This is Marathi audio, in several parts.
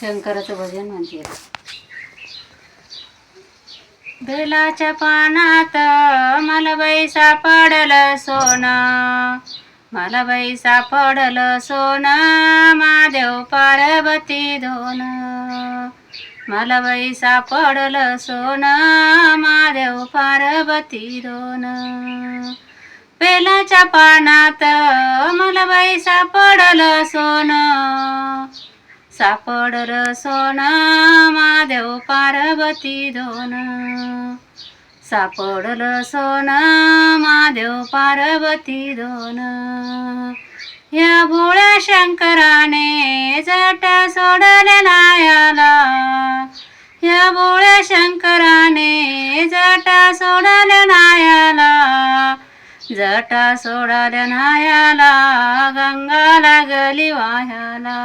शंकराचं भजन म्हणते. बेलाच्या पानात मला बाई सापडलं सोनं मला बाई सापडलं सोनं महादेव पार्वती दोन मला बाई सापडलं सोनं महादेव पार्वती दोन बेलाच्या पानात मला बाई सापडलं सोनं सापडलं सोना महादेव पार्वती दोन. सापडलं सोना महादेव पार्वती दोन. या भोळ्या शंकराने जटा सोडल्या नायाला या भोळ्या शंकराने जटा सोडल्या नायाला जटा सोडाल्या नायाला गंगा लागली वायाला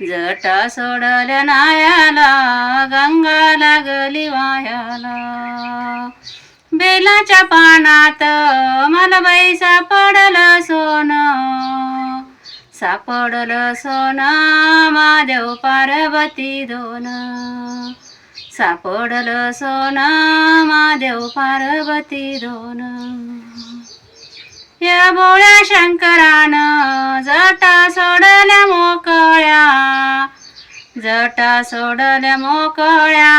जटा सोडल्या नायाला गंगा लागली वायाला बेलाच्या पानात मला बाई सापडलं सोनं. सापडलं सोनं महादेव पार्वती दोन. सापडलं सोनं महादेव पार्वती दोन. या बोळ्या शंकरानं सोडल्या मोकळ्या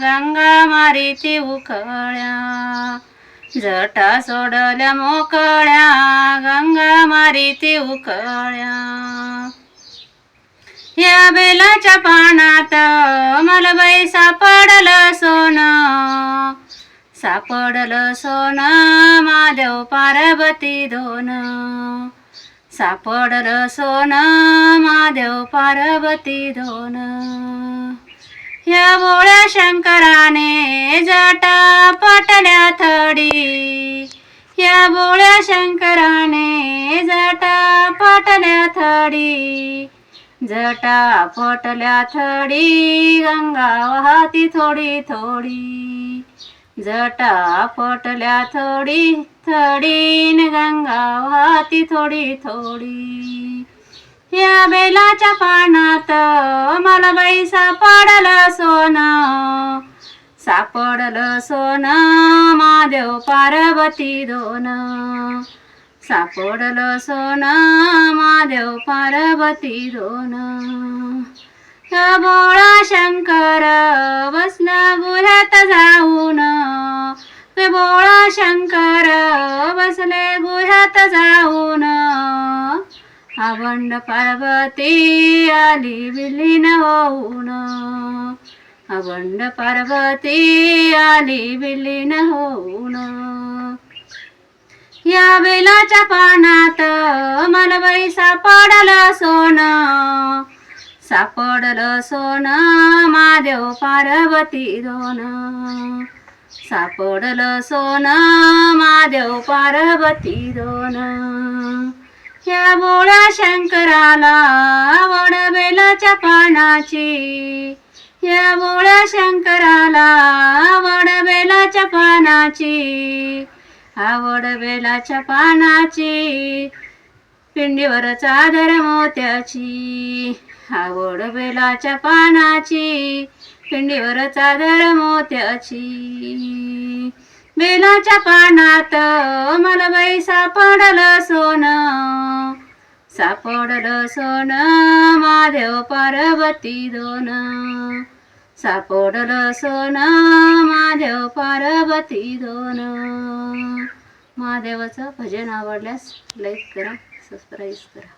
गंगा मारीती उकळ्या जटा सोडल्या मोकळ्या गंगा मारीती उकळ्या या बेलाच्या पानात मलबाई सापडलं सोनं. सापडलं सोनं महादेव पार्वती दोन. सापडल सोन महादेव पार्वती दोन या बोळ्या शंकराने जटा पटल्या थडी. या बोळ्या शंकराने जटा पटल्या थडी. जटा पटल्या थडी गंगा वाहती थोडी थोडी. जटा पटल्या थोडी थोडी गंगा वाहती थोडी थोडी. या बेलाच्या पानात मला बाई सापडलं सोनं. सापडलं सोनं महादेव पार्वती दोन. सापडलं सोनं महादेव पार्वती दोन. बोळा शंकर बसला गुऱ्यात जाऊन. हे बोळा शंकर बसले गुऱ्यात जाऊन. अवंड पार्वती आली विलीन होऊन. अवंड पार्वती आली विलीन होऊन. या बेलाच्या पानात मला सापडलं सोनं. सापडलं सोन महादेव पार्वती दोन. सापडलं सोन महादेव पार्वती दोन. या बोळ्या शंकराला आवड बेलाच्या पानाची. या बोळ्या शंकराला आवड बेलाच्या पानाची. आवड बेलाच्या पानाची. पिंडीवर चादर मोत्याची. आवड बेलाच्या पानाची. पिंडीवर चादर मोत्याची. बेलाच्या पानात मला बाई सापडलं सोनं. सापडलं सोनं महादेव पार्वती दोन. सापडलं सोनं महादेव पार्वती दोन. महादेवाचं भजन आवडल्यास लाईक करा. सबस्क्राईब करा